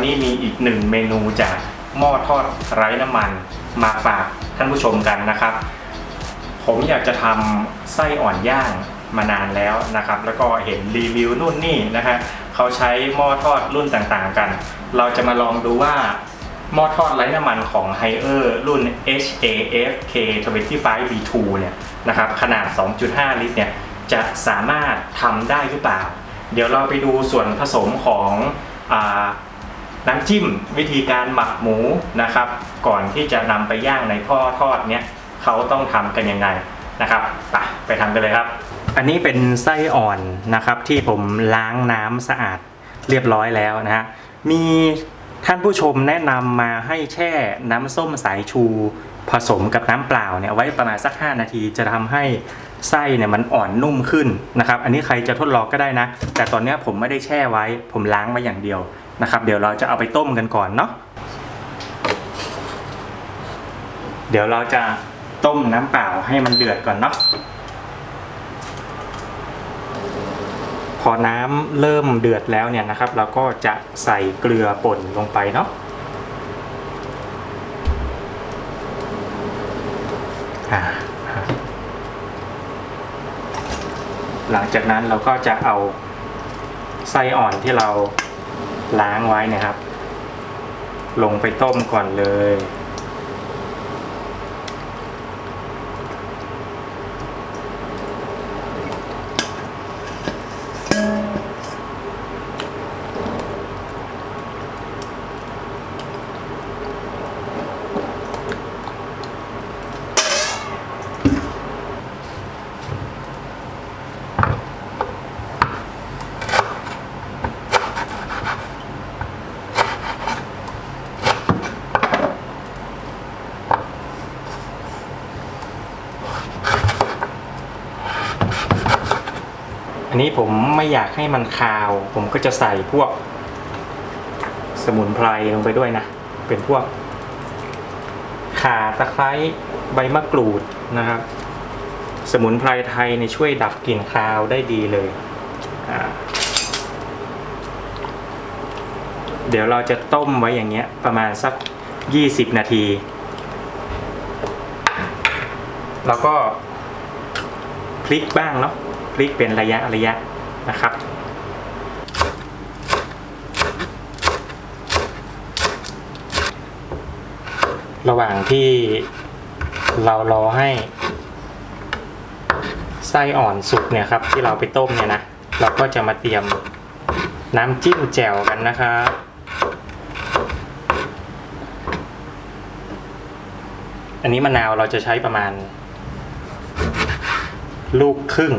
วันนี้มีอีกหนึ่งเมนูจากหม้อทอดไร้น้ำมันมาฝากท่านผู้ชมกันนะครับ ผมอยากจะทำไส้อ่อนย่างมานานแล้วนะครับ แล้วก็เห็นรีวิวนู่นนี่นะฮะเขาใช้หม้อทอดรุ่นต่างๆกัน เราจะมาลองดูว่าหม้อทอดไร้น้ำมันของ h i เออร์รุ่น HAF K25B2 เนี่ยนะครับขนาด 2.5 ลิตรเนี่ยจะสามารถทำได้หรือเปล่า เดี๋ยวเราไปดูส่วนผสมของ น้ำจิ้มวิธีการหมักหมูนะครับ ก่อนที่จะนำไปย่างในพ่อทอดเนี่ยเขาต้องทำกันยังไงนะครับไปไปทำกันเลยครับ อันนี้เป็นไส้อ่อนนะครับที่ผมล้างน้ำสะอาดเรียบร้อยแล้วนะฮะมีท่านผู้ชมแนะนำมาให้แช่น้ำส้มสายชูผสมกับน้ำเปล่าเนี่ยไว้ประมาณสัก 5 นาทีจะทำให้ไส้เนี่ยมันอ่อนนุ่มขึ้นนะครับ อันนี้ใครจะทดลองก็ได้นะ แต่ตอนนี้ผมไม่ได้แช่ไว้ ผมล้างมาอย่างเดียว นะครับ เดี๋ยวเราจะเอาไปต้มกันก่อนเนาะเดี๋ยวเราจะต้มน้ำเปล่าให้มันเดือดก่อนเนาะพอน้ำเริ่มเดือดแล้วเนี่ยนะครับ เราก็จะใส่เกลือป่นลงไปเนาะหลังจากนั้นเราก็จะเอาไส้อ่อนที่เรา ล้างไว้เนะครับ ลงไปต้มก่อนเลย นนี้ผมไม่อยากให้มันคาว ผมก็จะใส่พวก สมุนไพรลงไปด้วยนะ เป็นพวกข่าตะไคร้ใบมะกรูดนะครับ สมุนไพรไทยในช่วยดับกลิ่นคาวได้ดีเลย เดี๋ยวเราจะต้มไว้อย่างเงี้ยประมาณสัก 20 นาที แล้วก็พลิกบ้างเนาะ พลิกเป็นระยะระยะนะครับระหว่างที่เรารอให้ไส้อ่อนสุกเนี่ยครับที่เราไปต้มเนี่ยนะเราก็จะมาเตรียมน้ำจิ้มแจ่วกันนะครับอันนี้มะนาวเราจะใช้ประมาณ ลูกครึ่ง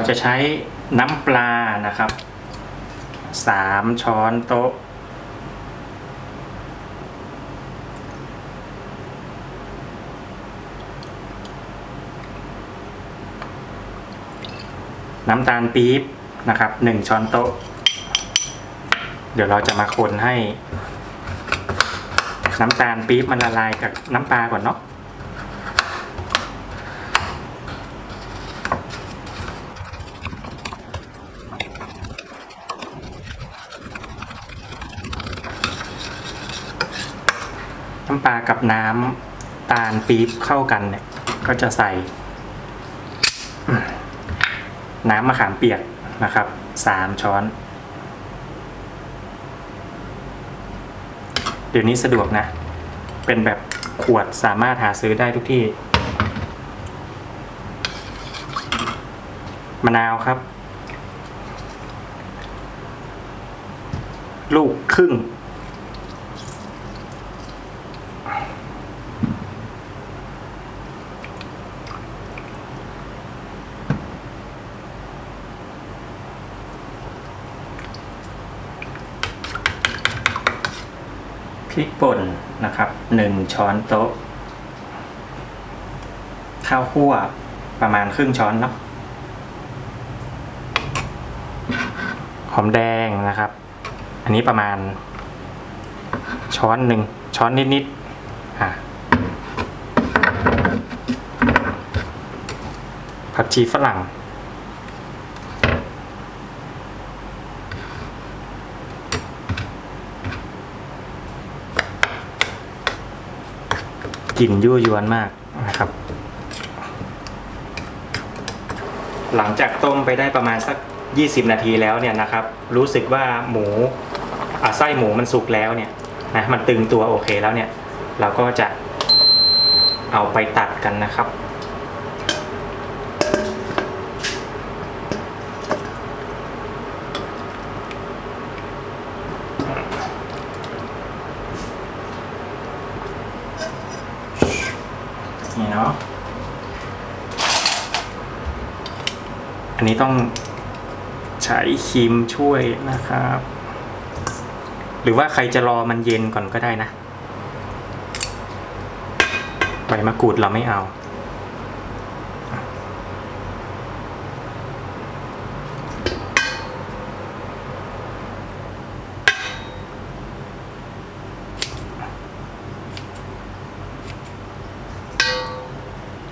เราจะใช้น้ำปลานะครับสามช้อนโต๊ะ น้ำตาลปี๊บนะครับหนึ่งช้อนโต๊ะ เดี๋ยวเราจะมาคนให้ น้ำตาลปี๊บมันละลายกับน้ำปลาก่อนเนาะ น้ำปลากับน้ำตาลปี๊บเข้ากันเนี่ย ก็จะใส่ น้ำมะขามเปียกนะครับสามช้อน เดี๋ยวนี้สะดวกนะ เป็นแบบขวดสามารถหาซื้อได้ทุกที่ มะนาวครับ ลูกครึ่ง พริกป่นนะครับหนึ่งช้อนโต๊ะ ข้าวคั่วประมาณครึ่งช้อนเนาะหอมแดงนะครับ อันนี้ประมาณ ช้อนหนึ่งช้อนนิดๆอะผักชีฝรั่ง กลิ่นยั่วยวนมากนะครับ หลังจากต้มไปได้ประมาณสัก 20 นาทีแล้วเนี่ยนะครับ รู้สึกว่าหมูอ่าไส้หมูมันสุกแล้วเนี่ยนะมันตึงตัวโอเคแล้วเนี่ย เราก็จะเอาไปตัดกันนะครับ อันนี้ต้องใช้ครีมช่วยนะครับ หรือว่าใครจะรอมันเย็นก่อนก็ได้นะใบมะกรูดเราไม่เอา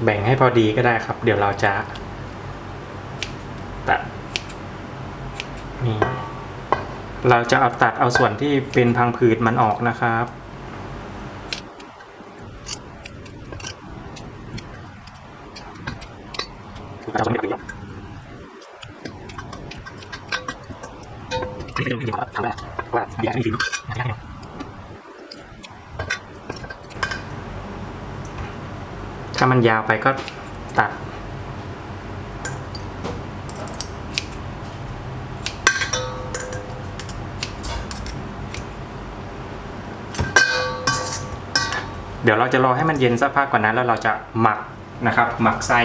แบ่งให้พอดีก็ได้ครับ เดี๋ยวเราจะ เราจะเอาตัดเอาส่วนที่เป็นพังผืดมันออกนะครับ ถ้ามันยาวไปก็ตัด ดี๋ยวเราจะรอให้มันเย็นสักพักก่อนนั้นแล้วเราจะหมักนะครับหมักไส้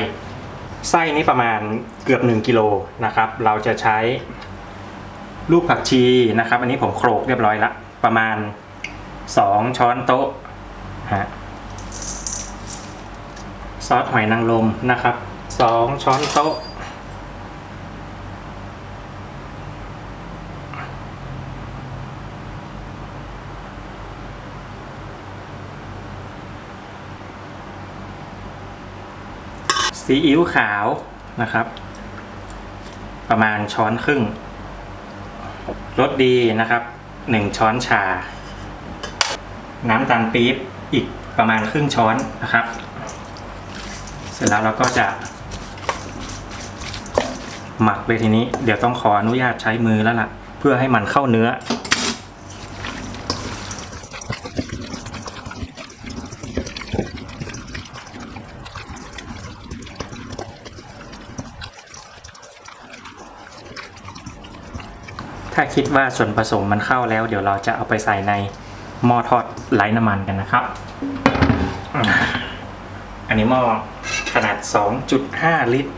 ไส้นี้ประมาณเกือบ 1กิโลนะครับ เราจะใช้ลูกผักชีนะครับ อันนี้ผมโขลกเรียบร้อยละประมาณ 2 ช้อนโต๊ะฮะซอสหอยนางรมนะครับสองช้อนโต๊ะ ซีอิ๊วขาวนะครับ ประมาณช้อนครึ่งรสดีนะครับหนึ่งช้อนชา น้ำตาลปี๊บอีกประมาณครึ่งช้อนนะครับ เสร็จแล้วเราก็จะหมักเลยทีนี้ เดี๋ยวต้องขออนุญาตใช้มือแล้วล่ะ เพื่อให้มันเข้าเนื้อาคิดว่าส่วนผสมมันเข้าแล้ว เดี๋ยวเราจะเอาไปใส่ในหม้อทอดไร้น้ำมันกันนะครับ อันนี้หม้อขนาด 2.5 ลิตร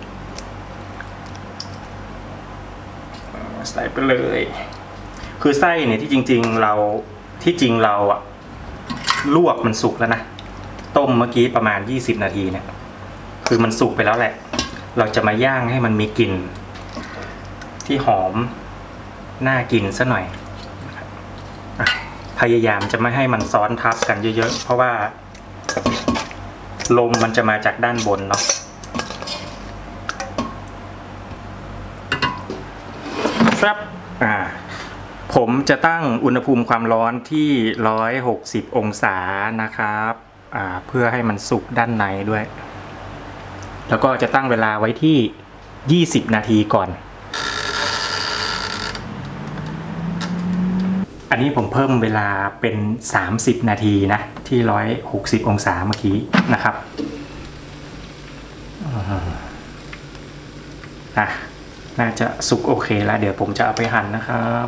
ใส่ไปเลย คือไส้เนี่ยที่จริง ๆ เราที่จริงเราอะลวกมันสุกแล้วนะ ต้มเมื่อกี้ประมาณ 20 นาทีเนี่ย คือมันสุกไปแล้วแหละ เราจะมาย่างให้มันมีกลิ่นที่หอม น่ากินซะหน่อยพยายามจะไม่ให้มันซ้อนทับกันเยอะๆ เพราะว่า ลมมันจะมาจากด้านบนเนาะครับอ่าผมจะตั้งอุณหภูมิความร้อนที่ 160 องศานะครับอ่าเพื่อให้มันสุกด้านในด้วย แล้วก็จะตั้งเวลาไว้ที่ 20 นาทีก่อน อันนี้ผมเพิ่มเวลาเป็น 30 นาทีนะ ที่ 160 องศาเมื่อกี้นะครับอะน่าจะสุกโอเคแล้ว เดี๋ยวผมจะเอาไปหั่นนะครับ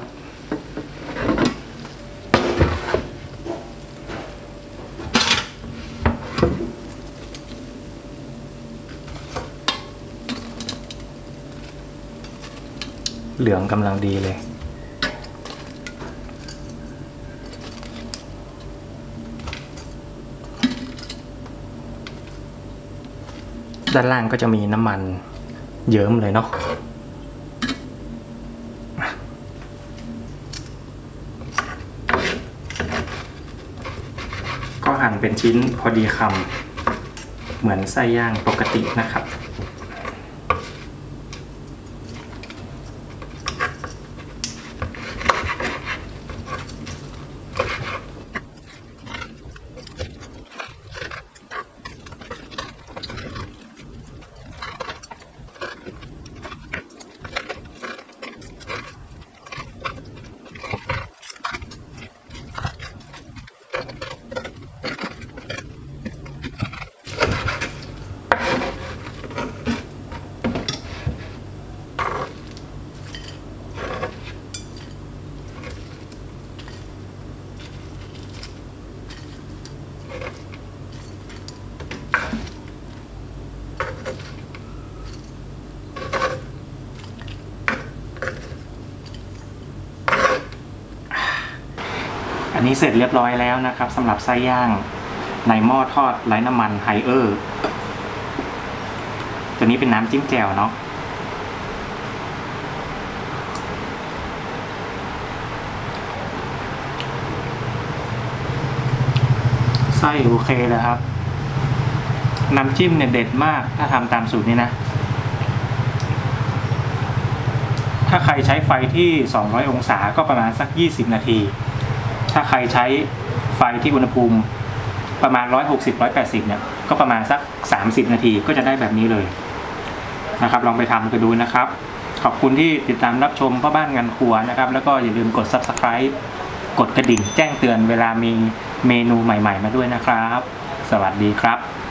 เหลืองกำลังดีเลย ด้านล่างก็จะมีน้ำมันเยิ้มเลยเนาะก็หั่นเป็นชิ้นพอดีคำเหมือนไส้ย่างปกตินะครับ อันนี้เสร็จเรียบร้อยแล้วนะครับสำหรับไส้ย่างในหม้อทอดไร้น้ำมันไฮเออร์ตัวนี้เป็นน้ำจิ้มแจ่วเนาะไส้โอเคเลยครับ น้ำจิ้มเนี่ยเด็ดมากถ้าทำตามสูตรนี้นะ ถ้าใครใช้ไฟที่ 200 องศาก็ประมาณสัก 20 นาที ถ้าใครใช้ไฟที่อุณหภูมิประมาณ 160 180 เนี่ย ก็ประมาณสัก 30 นาทีก็จะได้แบบนี้เลยนะครับ ลองไปทำกันดูนะครับ ขอบคุณที่ติดตามรับชมพ่อบ้านงานครัวนะครับ แล้วก็อย่าลืมกด subscribe กดกระดิ่งแจ้งเตือนเวลามีเมนูใหม่ ๆ มาด้วยนะครับ สวัสดีครับ